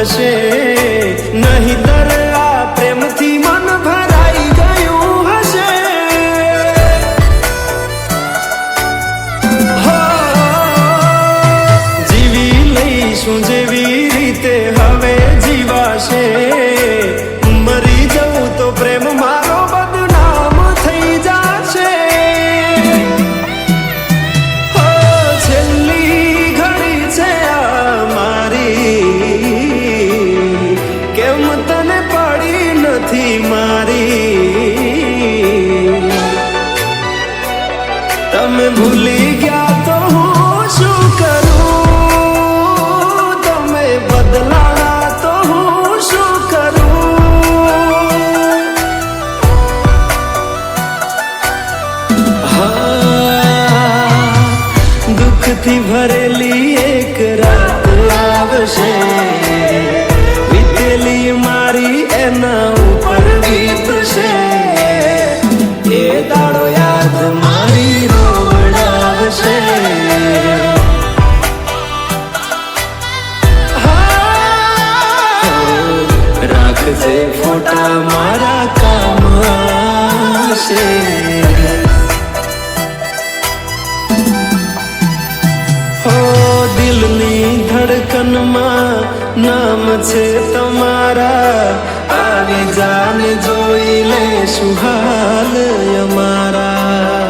ভালোবাসে थी मारी। तम भूली गया तो हूँ शू करूँ। तमें बदला तो हूँ शू करूँ। हाँ, दुख थी भरेली एक रात लावशे કમાશે. હો દિલની ધડકનમાં નામ છે તમારા. આવી જાને જોઈ લે સુહાલ અમારા.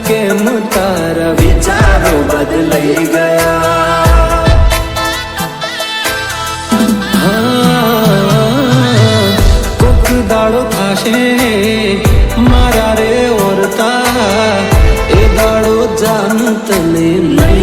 કેમ તારા વિચારો બદલાઈ ગયા કોક દાડો થાશે મારા રે ઓરતા એ દાડો જાન તને નહીં